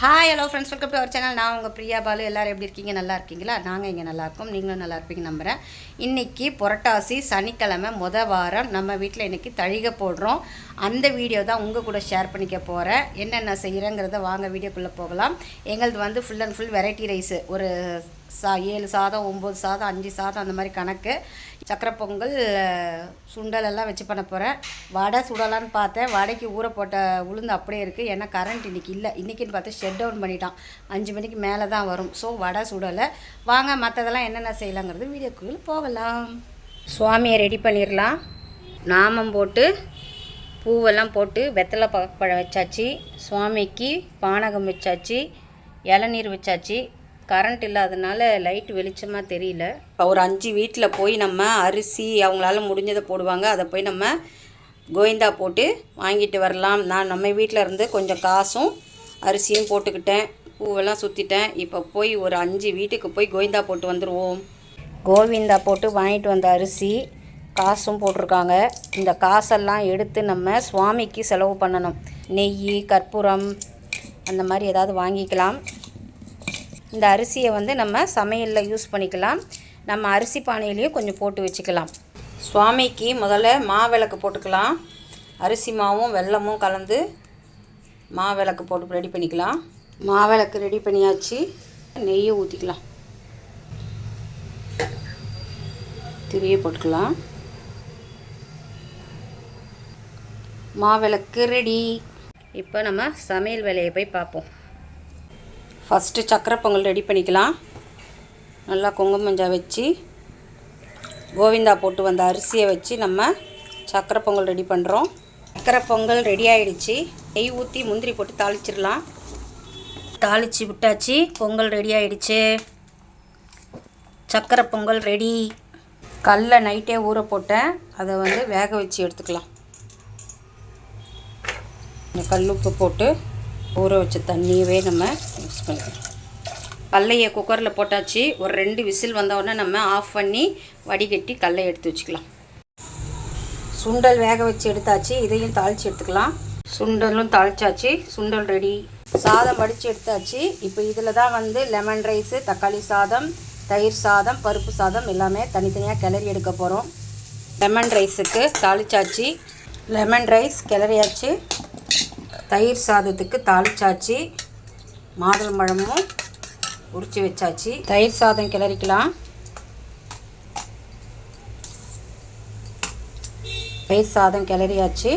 Hi hello friends welcome to our channel நான் உங்கள் பிரியா பாலு. எல்லோரும் எப்படி இருக்கீங்க? நல்லா இருக்கீங்களா? நாங்கள் இங்கே நல்லா இருக்கோம். நீங்களும் நல்லா இருப்பீங்க நம்புகிறேன் இன்றைக்கி புரட்டாசி சனிக்கிழமை முத வாரம் நம்ம வீட்டில் இன்றைக்கி தழிக போடுறோம். அந்த வீடியோ தான் உங்கள் கூட ஷேர் பண்ணிக்க போகிறேன் என்னென்ன செய்கிறேங்கிறத வாங்க வீடியோக்குள்ளே போகலாம். எங்களது வந்து full and full variety rice ஒரு சா ஏழு சாதம் ஒம்பது சாதம் அஞ்சு சாதம் அந்த மாதிரி கணக்கு. சக்கரை பொங்கல் சுண்டல் எல்லாம் வச்சு பண்ண போகிறேன் வடை சுடலான்னு பார்த்தேன். வடைக்கு ஊற போட்ட உளுந்து அப்படியே இருக்குது ஏன்னா கரண்ட் இன்றைக்கி இல்லை. இன்றைக்கின்னு பார்த்து ஷட் டவுன் பண்ணிட்டான். அஞ்சு மணிக்கு மேலே தான் வரும். ஸோ வடை சுடலை. வாங்க மற்றதெல்லாம் என்னென்ன செய்யலாங்கிறது வீடியோக்குள் போகலாம். சுவாமியை ரெடி பண்ணிடலாம். நாமம் போட்டு பூவெல்லாம் போட்டு வெத்தலை ப பழம் வச்சாச்சு. சுவாமிக்கு பானகம் வச்சாச்சு. இளநீர் வச்சாச்சு. கரண்ட் இல்லாதனால லைட் வெளிச்சமாக தெரியல. இப்போ ஒரு அஞ்சு வீட்டில் போய் நம்ம அரிசி அவங்களால முடிஞ்சதை போடுவாங்க. அதை போய் நம்ம கோவிந்தா போட்டு வாங்கிட்டு வரலாம். நான் நம்ம வீட்டில் இருந்து கொஞ்சம் காசும் அரிசியும் போட்டுக்கிட்டேன். பூவெல்லாம் சுற்றிட்டேன் இப்போ போய் ஒரு அஞ்சு வீட்டுக்கு போய் கோவிந்தா போட்டு வந்துடுவோம் கோவிந்தா போட்டு வாங்கிட்டு வந்த அரிசி காசும் போட்டிருக்காங்க. இந்த காசெல்லாம் எடுத்து நம்ம சுவாமிக்கு செலவு பண்ணணும். நெய் கற்பூரம் அந்த மாதிரி ஏதாவது வாங்கிக்கலாம். இந்த அரிசியை வந்து நம்ம சமையலில் யூஸ் பண்ணிக்கலாம். நம்ம அரிசி பானையிலையும் கொஞ்சம் போட்டு வச்சுக்கலாம். சுவாமிக்கு முதல்ல மாவிளக்கு போட்டுக்கலாம். அரிசி மாவும் வெல்லமும் கலந்து மாவிளக்கு போட்டு ரெடி பண்ணிக்கலாம். மாவிளக்கு ரெடி பண்ணியாச்சு. நெய்யை ஊற்றிக்கலாம் திரியை போட்டுக்கலாம். மாவிளக்கு ரெடி இப்போ நம்ம சமையல் வேலையை போய் பார்ப்போம். ஃபஸ்ட்டு சக்கரை பொங்கல் ரெடி பண்ணிக்கலாம். நல்லா குங்கும மஞ்சள் வச்சு கோவிந்தா போட்டு வந்த அரிசியை வச்சு நம்ம சக்கரை பொங்கல் ரெடி பண்ணுறோம் சக்கரை பொங்கல் ரெடி ஆகிடுச்சு நெய் ஊற்றி முந்திரி போட்டு தாளிச்சிடலாம். தாளித்து விட்டாச்சு. பொங்கல் ரெடி ஆகிடுச்சு சக்கரை பொங்கல் ரெடி கல்லை நைட்டே ஊற போட்டேன் அதை வந்து வேக வச்சு எடுத்துக்கலாம். கல் கல்லுப்பு போட்டு ஊற வச்ச தண்ணியவே நம்ம மிக்ஸ் பண்ணிக்கலாம். கல்லையை குக்கரில் போட்டாச்சு. ஒரு ரெண்டு விசில் வந்தவுடனே நம்ம ஆஃப் பண்ணி வடிகட்டி கல்லை எடுத்து வச்சுக்கலாம். சுண்டல் வேக வச்சு எடுத்தாச்சு. இதையும் தாளித்து எடுத்துக்கலாம். சுண்டலும் தாளிச்சாச்சு. சுண்டல் ரெடி சாதம் வடித்து எடுத்தாச்சு. இப்போ இதில் தான் வந்து லெமன் ரைஸு தக்காளி சாதம் தயிர் சாதம் பருப்பு சாதம் எல்லாமே தனித்தனியாக கிளறி எடுக்க போகிறோம் லெமன் ரைஸுக்கு தாளிச்சாச்சு. Lemon rice கிளறியாச்சு. தயிர் சாதத்துக்கு தாளிச்சாச்சு. மாதுளை பழமும் உரித்து வச்சாச்சு. தயிர் சாதம் கிளறிக்கலாம். தயிர் சாதம் கிளறியாச்சு.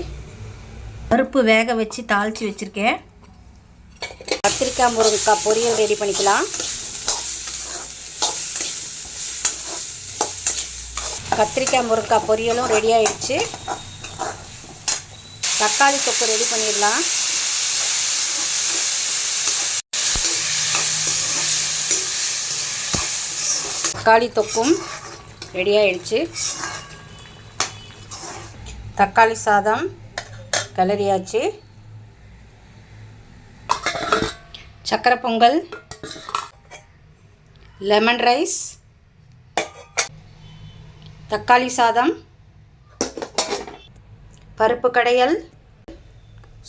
பருப்பு வேக வச்சு தாளித்து வச்சுருக்கேன். கத்திரிக்காய் முருங்கைக்காய் பொரியல் ரெடி பண்ணிக்கலாம். கத்திரிக்காய் முருங்கைக்காய் பொரியலும் ரெடி ஆயிடுச்சு. தக்காளி தொப்பு ரெடி பண்ணிடலாம். தக்காளி தொக்கும் ரெடி ஆயிடுச்சு. தக்காளி சாதம் கிளறியாச்சு சக்கரை பொங்கல் லெமன் ரைஸ் தக்காளி சாதம் பருப்பு கடையல்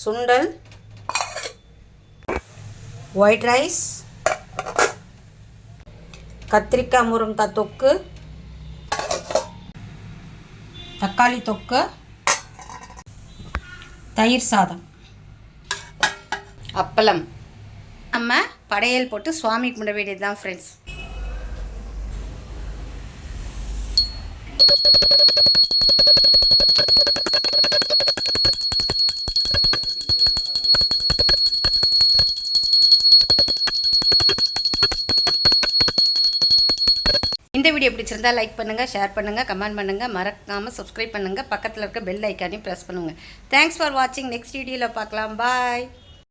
சுண்டல் ஒயிட் ரைஸ் கத்திரிக்காய் முருங்கைக்காய் தொக்கு. தக்காளி தொக்கு. தயிர் சாதம். அப்பளம். நம்ம படையல் போட்டு சுவாமி கும்பிட வேண்டியது தான் ஃப்ரெண்ட்ஸ் இந்த வீடியோ பிடிச்சிருந்தால் லைக் பண்ணுங்கள் ஷேர் பண்ணுங்கள் கமெண்ட் பண்ணுங்கள் மறக்காமல் சப்ஸ்கிரைப் பண்ணுங்கள் பக்கத்தில் இருக்க பெல் ஐக்கானையும் ப்ரெஸ் பண்ணுங்கள் தேங்க்ஸ் ஃபார் வாட்சிங் நெக்ஸ்ட் வீடியோவில் பார்க்கலாம். பாய்